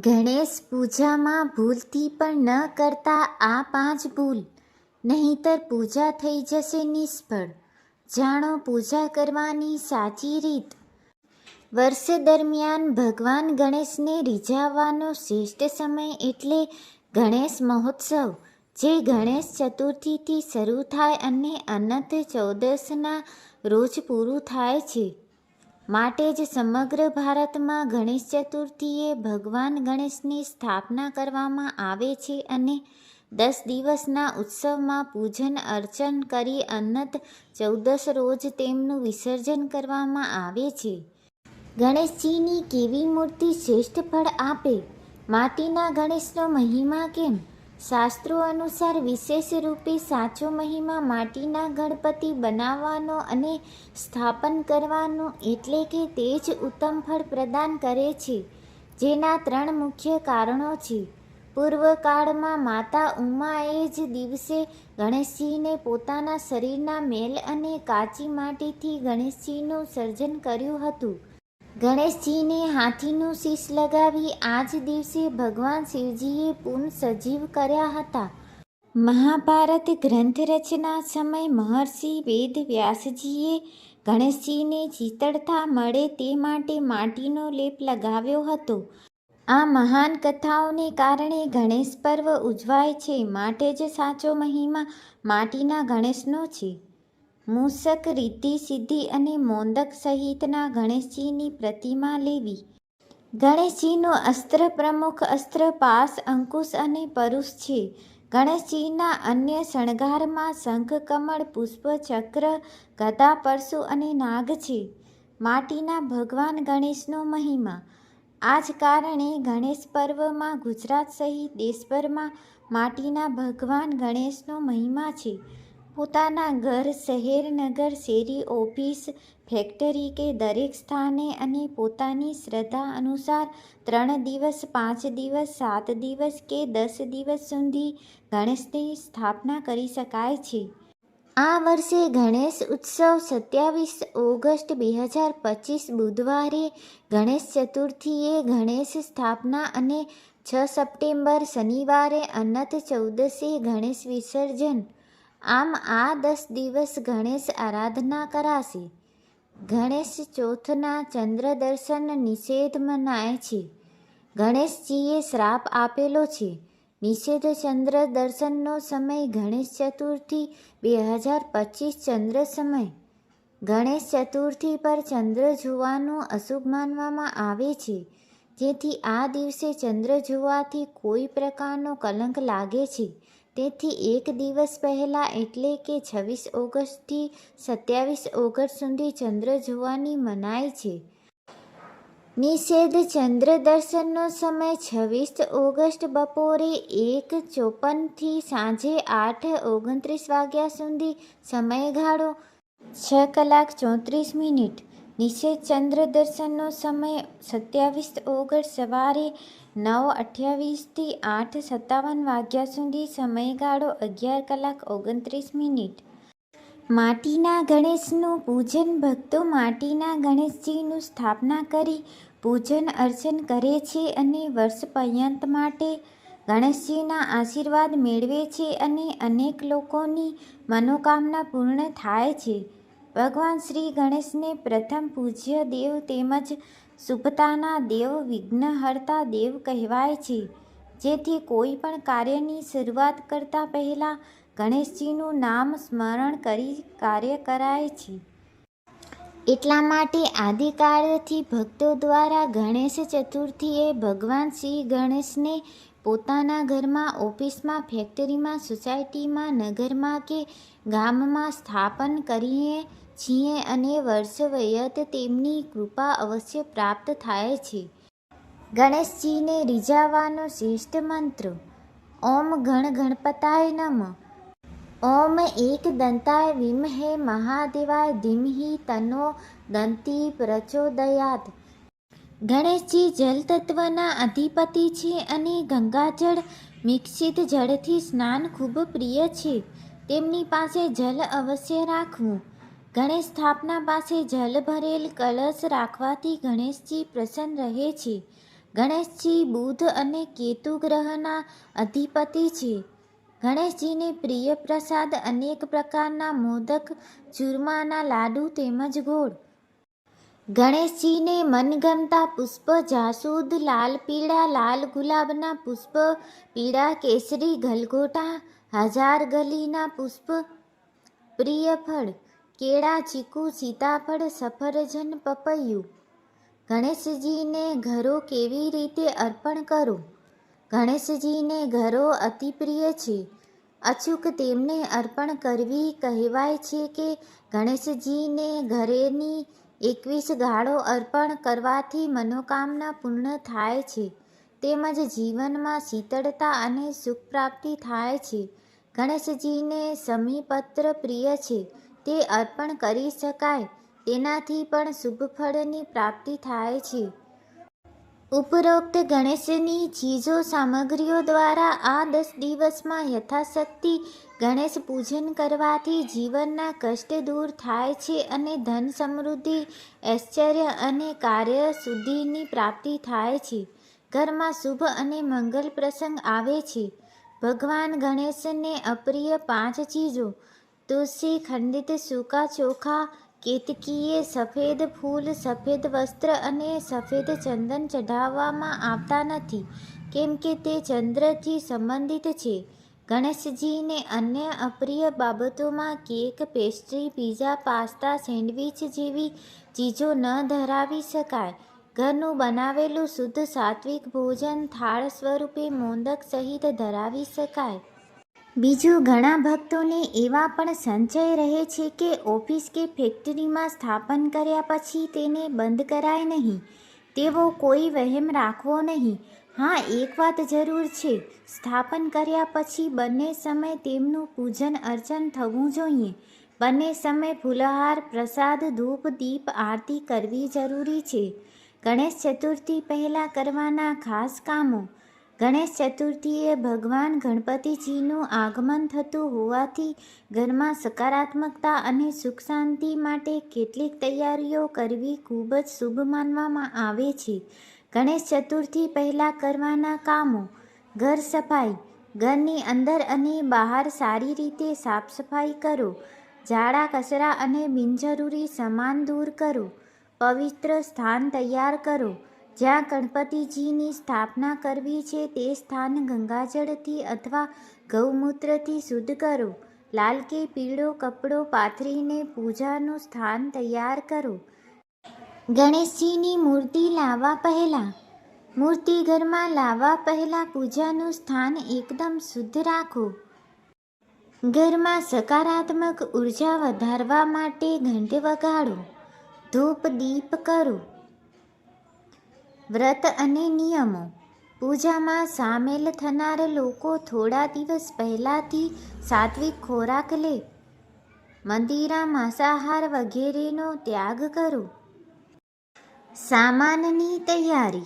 ગણેશ પૂજામાં ભૂલથી પણ ન કરતા આ પાંચ ભૂલ. નહીંતર પૂજા થઈ જશે નિષ્ફળ. જાણો પૂજા કરવાની સાચી રીત? વર્ષ દરમિયાન ભગવાન ગણેશને રીઝાવવાનો શ્રેષ્ઠ સમય એટલે ગણેશ મહોત્સવ, જે ગણેશ ચતુર્થીથી શરૂ થાય અને અનંત ચૌદસના રોજ પૂરું થાય છે. માટે જ સમગ્ર ભારતમાં ગણેશ ચતુર્થીએ ભગવાન ગણેશની સ્થાપના કરવામાં આવે છે અને દસ દિવસના ઉત્સવમાં પૂજન અર્ચન કરી અન્નત ચૌદસ રોજ તેમનું વિસર્જન કરવામાં આવે છે. ગણેશજીની કેવી મૂર્તિ શ્રેષ્ઠ ફળ આપે? માટીના ગણેશનો મહિમા કેમ? શાસ્ત્રો અનુસાર વિશેષ રૂપે સાચો મહિમા માટીના ગણપતિ બનાવવાનો અને સ્થાપન કરવાનો એટલે કે તે જ ઉત્તમ ફળ પ્રદાન કરે છે, જેના ત્રણ મુખ્ય કારણો છે. પૂર્વકાળમાં માતા ઉમાએ જ દિવસે ગણેશજીને પોતાના શરીરના મેલ અને કાચી માટીથી ગણેશજીનું સર્જન કર્યું હતું. ગણેશજીને હાથીનું શીશ લગાવી આ જ દિવસે ભગવાન શિવજીએ પૂર્ણ સજીવ કર્યા હતા. મહાભારત ગ્રંથ રચના સમય મહર્ષિ વેદ વ્યાસજીએ ગણેશજીને ચીતળતા મળે તે માટે માટીનો લેપ લગાવ્યો હતો. આ મહાન કથાઓને કારણે ગણેશ પર્વ ઉજવાય છે. માટે જ સાચો મહિમા માટીના ગણેશનો છે. મૂષક રિદ્ધિ સિદ્ધિ અને મોંદક સહિતના ગણેશજીની પ્રતિમા લેવી. ગણેશજીનું અસ્ત્ર પ્રમુખ અસ્ત્ર પાસ, અંકુશ અને પરુષ છે. ગણેશજીના અન્ય શણગારમાં શંખ, કમળ, પુષ્પ, ચક્ર, ગદા પરશુ અને નાગ છે. માટીના ભગવાન ગણેશનો મહિમા. આ જ કારણે ગણેશ પર્વમાં ગુજરાત સહિત દેશભરમાં માટીના ભગવાન ગણેશનો મહિમા છે. પોતાના ઘર, શહેર, નગર, શેરી, ઓફિસ, ફેક્ટરી કે દરેક સ્થાને અને પોતાની શ્રદ્ધા અનુસાર ત્રણ દિવસ, પાંચ દિવસ, સાત દિવસ કે દસ દિવસ સુધી ગણેશની સ્થાપના કરી શકાય છે. આ વર્ષે ગણેશ ઉત્સવ સત્યાવીસ ઓગસ્ટ બે હજાર પચીસ બુધવારે ગણેશ ચતુર્થીએ ગણેશ સ્થાપના અને છ સપ્ટેમ્બર શનિવારે અનંત ચૌદસે ગણેશ વિસર્જન આમ આ દસ દિવસ ગણેશ આરાધના કરાશે. ગણેશ ચોથના ચંદ્ર દર્શન નિષેધ મનાય છે. ગણેશજીએ શ્રાપ આપેલો છે. નિષેધ ચંદ્ર દર્શનનો સમય ગણેશ ચતુર્થી બે હજાર પચીસ ચંદ્ર સમય. ગણેશ ચતુર્થી પર ચંદ્ર જોવાનું અશુભ માનવામાં આવે છે. જેથી આ દિવસે ચંદ્ર જોવાથી કોઈ પ્રકારનો કલંક લાગે છે. તેથી એક દિવસ પહેલાં એટલે કે છવ્વીસ ઓગસ્ટથી સત્યાવીસ ઓગસ્ટ સુધી ચંદ્ર જોવાની મનાય છે. નિષેધ ચંદ્ર દર્શનનો સમય છવ્વીસ ઓગસ્ટ બપોરે એક ચોપનથી સાંજે આઠ ઓગણત્રીસ વાગ્યા સુધી સમયગાળો છ કલાક ચોત્રીસ મિનિટ નિષેધ ચંદ્ર દર્શનનો સમય સત્યાવીસ ઓગસ્ટ સવારે નવ અઠ્યાવીસથી આઠ સત્તાવન વાગ્યા સુધી સમયગાળો અગિયાર કલાક ઓગણત્રીસ મિનિટ. માટીના ગણેશનું પૂજન ભક્તો માટીના ગણેશજીનું સ્થાપના કરી પૂજન અર્ચન કરે છે અને વર્ષ પર્યંત માટે ગણેશજીના આશીર્વાદ મેળવે છે અને અનેક લોકોની મનોકામના પૂર્ણ થાય છે. ભગવાન શ્રી ગણેશને પ્રથમ પૂજ્ય દેવ તેમજ શુભતાના દેવ વિઘ્નહર્તા દેવ કહેવાય છે. જેથી કોઈ પણ કાર્યની શરૂઆત કરતાં પહેલાં ગણેશજીનું નામ સ્મરણ કરી કાર્ય કરાય છે. એટલા માટે આદિકાળથી ભક્તો દ્વારા ગણેશ ચતુર્થીએ ભગવાન શ્રી ગણેશને પોતાના ઘરમાં, ઓફિસમાં, ફેક્ટરીમાં, સોસાયટીમાં, નગરમાં કે ગામમાં સ્થાપન કરીએ છીએ અને વર્ષ વયત તેમની કૃપા અવશ્ય પ્રાપ્ત થાય છે. ગણેશજીને રીઝાવવાનો શ્રેષ્ઠ મંત્ર, ઓમ ગણ ગણપતાય નમ, ઓમ એક દંતાય વિમહે મહાદેવાય ધીમહી તનો દંતી પ્રચોદયાત ગણેશજી જલતત્વના અધિપતિ છે અને ગંગાજળ મિક્સિત જળથી સ્નાન ખૂબ પ્રિય છે. તેમની પાસે જલ અવશ્ય રાખવું. ગણેશ સ્થાપના પાસે જલ ભરેલ કળશ રાખવાથી ગણેશજી પ્રસન્ન રહે છે. ગણેશજી બુધ અને કેતુ ગ્રહના અધિપતિ છે. ગણેશજીને પ્રિય પ્રસાદ અનેક પ્રકારના મોદક, ચૂરમાના લાડુ તેમજ ગોળ ગણેશજીને મનગમતા પુષ્પ, જાસૂદ, લાલ પીળા, લાલ ગુલાબના પુષ્પ, પીળા કેસરી, ગલગોટા, હજાર ગલીના પુષ્પ, પ્રિય ફળ, કેળા, ચીકુ, સીતાફળ, સફરજન, પપૈયું. ગણેશજીને ઘરો કેવી રીતે અર્પણ કરો? ગણેશજીને ઘરો અતિ પ્રિય છે. અચૂક તેમને અર્પણ કરવી કહેવાય છે કે ગણેશજીને ઘરેની એકવીસ ગાળો અર્પણ કરવાથી મનોકામના પૂર્ણ થાય છે. તેમજ જીવનમાં શીતળતા અને સુખ પ્રાપ્તિ થાય છે. ગણેશજીને સમીપત્ર પ્રિય છે. તે અર્પણ કરી શકાય. તેનાથી પણ શુભ ફળની પ્રાપ્તિ થાય છે. ઉપરોક્ત ગણેશની ચીજો સામગ્રીઓ દ્વારા આ દસ દિવસમાં યથાશક્તિ ગણેશ પૂજન કરવાથી જીવનના કષ્ટ દૂર થાય છે અને ધન સમૃદ્ધિ ઐશ્ચર્ય અને કાર્ય શુદ્ધિની પ્રાપ્તિ થાય છે. ઘરમાં શુભ અને મંગલ પ્રસંગ આવે છે. ભગવાન ગણેશને અપ્રિય પાંચ ચીજો, તુલસી ખંડિત સૂકા ચોખા કેતકીએ સફેદ ફૂલ, સફેદ વસ્ત્ર અને સફેદ ચંદન ચઢાવવામાં આવતા નથી. કેમ કે તે ચંદ્રથી સંબંધિત છે. ગણેશજીને અન્ય અપ્રિય બાબતોમાં cake, pastry, pizza, pasta, sandwich જેવી ચીજો ન ધરાવી શકાય. ઘરનું બનાવેલું શુદ્ધ સાત્વિક ભોજન થાળ સ્વરૂપે મોદક સહિત ધરાવી શકાય. બીજું, ઘણા ભક્તોને એવા પણ સંચય રહે છે કે ઓફિસ કે ફેક્ટરીમાં સ્થાપન કર્યા પછી તેને બંધ કરાય નહીં. તેવો કોઈ વહેમ રાખવો નહીં. હા, એક વાત જરૂર છે. સ્થાપન કર્યા પછી બંને સમય તેમનું પૂજન અર્ચન થવું જોઈએ. બંને સમય ફૂલહાર, પ્રસાદ, ધૂપ, દીપ, આરતી કરવી જરૂરી છે. ગણેશ ચતુર્થી પહેલાં કરવાના ખાસ કામો. ગણેશ ચતુર્થીએ ભગવાન ગણપતિજીનું આગમન થતું હોવાથી ઘરમાં સકારાત્મકતા અને સુખ શાંતિ માટે કેટલીક તૈયારીઓ કરવી ખૂબ જ શુભ માનવામાં આવે છે. ગણેશ ચતુર્થી પહેલાં કરવાના કામો. ઘર સફાઈ. ઘરની અંદર અને બહાર સારી રીતે સાફ સફાઈ કરો. ઝાડા, કચરા અને બિનજરૂરી સામાન દૂર કરો. પવિત્ર સ્થાન તૈયાર કરો. જ્યાં ગણપતિજીની સ્થાપના કરવી છે તે સ્થાન ગંગાજળથી અથવા ગૌમૂત્રથી શુદ્ધ કરો. લાલ કે પીળો કપડો પાથરીને પૂજાનું સ્થાન તૈયાર કરો. ગણેશજીની મૂર્તિ લાવવા પહેલાં, મૂર્તિ ઘરમાં લાવવા પહેલાં પૂજાનું સ્થાન એકદમ શુદ્ધ રાખો. ઘરમાં સકારાત્મક ઊર્જા વધારવા માટે ઘંટ વગાડો. ધૂપ દીપ કરો. વ્રત અને નિયમો. પૂજામાં સામેલ થનાર લોકો થોડા દિવસ પહેલાંથી સાત્વિક ખોરાક લે. મંદિરા માંસાહાર વગેરેનો ત્યાગ કરો. સામાનની તૈયારી.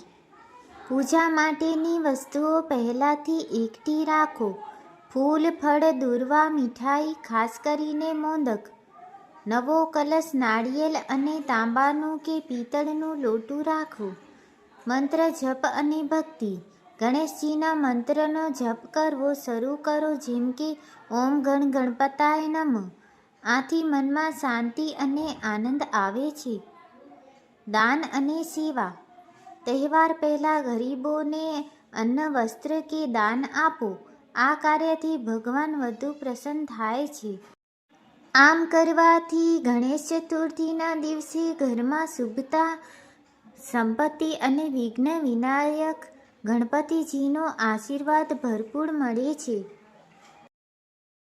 પૂજા માટેની વસ્તુઓ પહેલાંથી એકઠી રાખો. ફૂલ, ફળ, દૂરવા, મીઠાઈ, ખાસ કરીને મોદક. નવો કલશ, નાળિયેર અને તાંબાનું કે પિત્તળનું લોટું રાખો. મંત્ર જપ અને ભક્તિ. ગણેશજીના મંત્રનો જપ કરવો શરૂ કરો જેમ કે, ઓમ ગણ ગણપતાય નમ. આથી મનમાં શાંતિ અને આનંદ આવે છે. દાન અને સેવા. તહેવાર પહેલાં ગરીબોને અન્ન, વસ્ત્ર કે દાન આપો. આ કાર્યથી ભગવાન વધુ પ્રસન્ન થાય છે. આમ કરવાથી ગણેશ ચતુર્થીના દિવસે ઘરમાં શુભતા સંપત્તિ અને વિઘ્ન વિનાયક ગણપતિજીનો આશીર્વાદ ભરપૂર મળે છે.